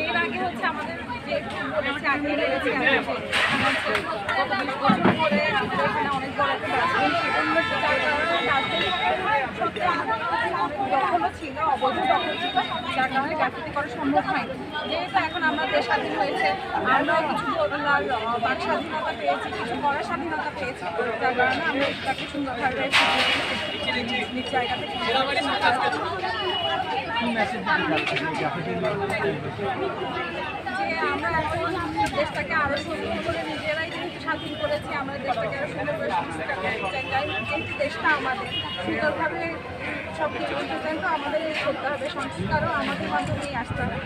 এর আগে হচ্ছে আমাদের যে আমাদের আমাদের অনেক বড় ছিল আমাদের অবৈধ ছিল যার কারণে গ্রাফিতি করা সম্ভব হয়নি যেহেতু এখন আমরা দেশ স্বাধীন হয়েছে আমরাও কিছু বাক স্বাধীনতা পেয়েছি কিছু করার স্বাধীনতা পেয়েছি যার কারণে আমরা এটাকে সুন্দরভাবে নিজ জায়গা থেকে দেশটাকে আরও সুন্দর করে নিজেরাই যেহেতু স্বাধীন করেছি আমরা দেশটাকে আরও সুন্দর করে সংস্কার করতে চাই যেহেতু দেশটা আমাদের সুন্দরভাবে সব কিছু আমাদের করতে হবে সংস্কারও আমাদের মাধ্যমেই আসতে হবে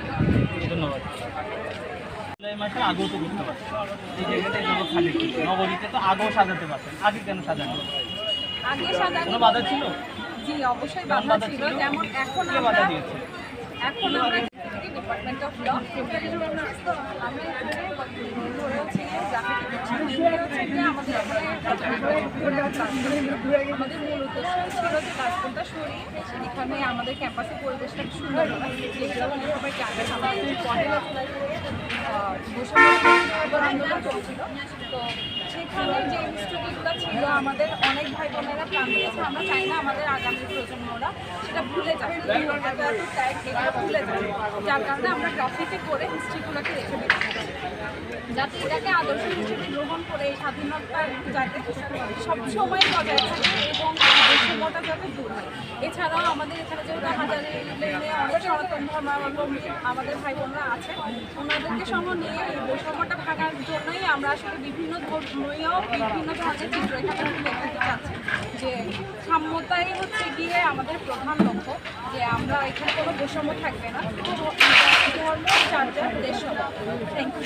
ধন্যবাদ। জুলাই মাসে আগেও তো করতে পারতেন এই জায়গাটা এভাবে খালি। নগরীতে তো আগেও সাজাতে পারতেন। আগে কেন সাজানো আগে সাজানো বাধা ছিল? জি অবশ্যই বাধা ছিল? যেমন এখন আমরা এখন আমরা ডিপার্টমেন্ট অফ ল আমি আমাদের আমাদের মূল উদ্দেশ্য ছিল যে সরিয়ে এখানে আমাদের ক্যাম্পাসের পরিবেশটা সুন্দর করা যেগুলো সবাই জানে আমাদের পনেরো আন্দোলন চলছিল তো সেখানে ছিল আমাদের অনেক ভাই বোনেরা প্রাণ দিয়েছে, আমরা চাই না আমাদের আগামী প্রজন্মরা সেটা ভুলে যাবে ভুলে যাবে যার কারণে আমরা গ্রাফিতি করে হিস্ট্রিগুলোকে রেখে দিচ্ছি। যাতে এটাকে আদর্শ হিসেবে গ্রহণ করে, এই স্বাধীনতা যাতে সবসময় বজায় থাকে এবং বৈষম্যটা যাতে দূর হয়। এছাড়াও আমাদের এখানে যেহেতু লেনে, অনেক সনাতন ধর্মাবলম্বী আমাদের ভাই বোনরা আছে ওনাদেরকে সহ নিয়ে এই বৈষম্যটা আমরা আসলে বিভিন্ন ধর্মীয় বিভিন্ন ধরনের চিত্র এখানে তুলে ধরতে চাচ্ছি যে সাম্যতাই হচ্ছে গিয়ে আমাদের প্রধান লক্ষ্য, যে আমরা এখানে কোনো বৈষম্য থাকবে না। ধর্ম চার চার দেশ থ্যাংক ইউ